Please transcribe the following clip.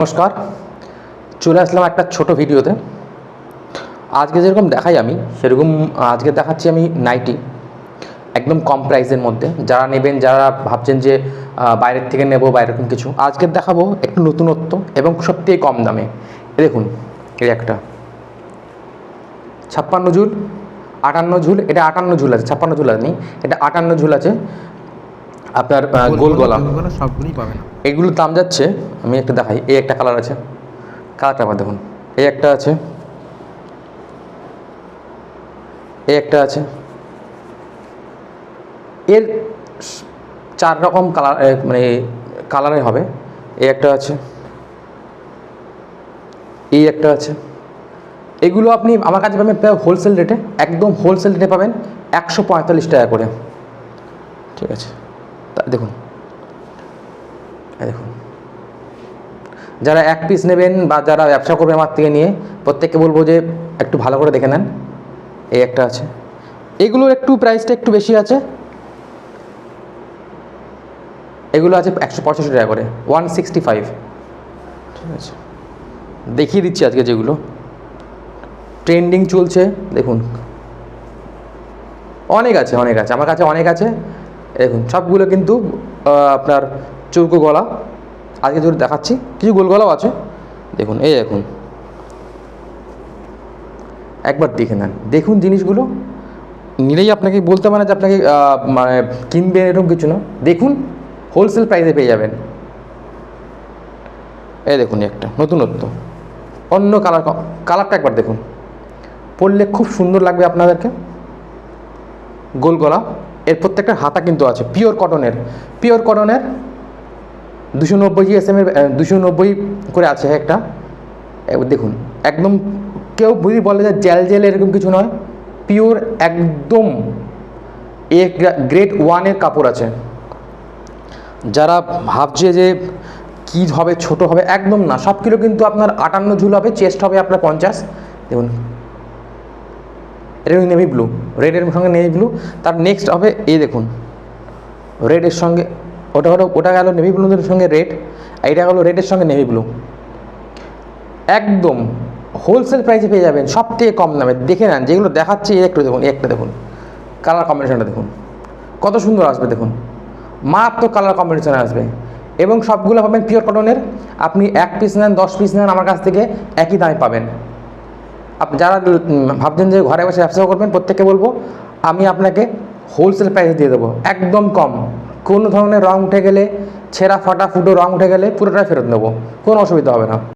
নমস্কার। চলে আসলাম একটা ছোট ভিডিওতে। আজকে যেরকম দেখাই আমি, সেরকম আজকে দেখাচ্ছি আমি নাইটি একদম কম প্রাইসের মধ্যে। যারা নেবেন, যারা ভাবছেন যে বাইরের থেকে নেব বা এরকম কিছু, আজকে দেখাবো একটু নতুনত্ব এবং সত্যিই কম দামে। দেখুন, এই একটা। ছাপ্পান্ন ঝুল, আটান্ন ঝুল, এটা আটান্ন ঝুল আছে, ছাপ্পান্ন ঝুল আছে এটা আটান্ন ঝুল আছে। আপনার গোল গলা সবগুলোই পাবেন। এগুলোর দাম যাচ্ছে আমি একটা দেখাই এই একটা কালার আছে। কালারটা আবার দেখুন এই একটা আছে। এই একটা আছে। এর চার রকম কালার মানে কালারে হবে। এই একটা আছে। এই একটা আছে। এগুলো আপনি আমার কাছে পাবেন হোলসেল রেটে একদম হোলসেল রেটে পাবেন একশো পঁয়তাল্লিশ টাকা করে। ঠিক আছে। দেখুন। দেখুন। যারা এক পিস নেবেন বা যারা ব্যবসা করবে আমার থেকে নিয়ে, প্রত্যেককে বলব যে একটু ভালো করে দেখে নেন। এই একটা আছে। এগুলোর একটু প্রাইসটা একটু বেশি আছে। এগুলো আছে একশো পঁচাশি টাকা করে। ওয়ান সিক্সটি ফাইভ ঠিক আছে। দেখিয়ে দিচ্ছি আজকে যেগুলো। ট্রেন্ডিং চলছে। দেখুন। অনেক আছে অনেক আছে। আমার কাছে অনেক আছে। দেখুন, সবগুলো কিন্তু আপনার চৌকো গলা। আজকে যেগুলো দেখাচ্ছি কিছু গোল গলাও আছে? দেখুন, এই দেখুন। একবার দেখে নেন। দেখুন জিনিসগুলো। নিলেই আপনাকে বলতে পারে যে আপনাকে মানে কিনবেন এরকম কিছু না। দেখুন হোলসেল প্রাইসে পেয়ে যাবেন। এই দেখুন একটা, নতুনত্ব। অন্য কালার কালারটা একবার দেখুন। পরলে খুব সুন্দর লাগবে আপনাদেরকে। গোল গলা। এর প্রত্যেকটা হাতা কিন্তু আছে পিওর কটনের পিওর কটনের দুশো নব্বই জিএসএম এর দুশো নব্বই করে আছে একটা। দেখুন, একদম কেউ যদি বলে যে জেল জেল এরকম কিছু নয় পিওর একদম এ গ্রেড ওয়ানের কাপড় আছে। যারা ভাবছে যে কী হবে, ছোট হবে, একদম না। সব কিলো কিন্তু আপনার আটান্ন ঝুল হবে চেস্ট হবে আপনার পঞ্চাশ। দেখুন এটা নেভি ব্লু রেডের সঙ্গে নেভি ব্লু তার নেক্সট হবে এই দেখুন। রেডের সঙ্গে, ওটা হলো, ওটা গেল নেভি ব্লুদের সঙ্গে রেড এইটা গেলো রেডের সঙ্গে নেভি ব্লু একদম হোলসেল প্রাইসে পেয়ে যাবেন সব থেকে কম দামে। দেখে নেন, যেগুলো দেখাচ্ছি, এই একটু দেখুন একটা দেখুন। কালার কম্বিনেশনটা দেখুন। কত সুন্দর আসবে দেখুন। মাত্র কালার কম্বিনেশন আসবে। এবং সবগুলো পাবেন পিওর কটনের আপনি এক পিস নেন, দশ পিস নেন, আমার কাছ থেকে একই দামে পাবেন। যারা ভাবছেন যে ঘরে বসে ব্যবসা করবেন, প্রত্যেককে বলব, আমি আপনাকে হোলসেল প্রাইসে দিয়ে দেবো, একদম কম। কোনো ধরনের রং উঠে গেলে, ছেঁড়া ফাটা ফুটো রং উঠে গেলে পুরোটাই ফেরত নেব, কোনো অসুবিধা হবে না।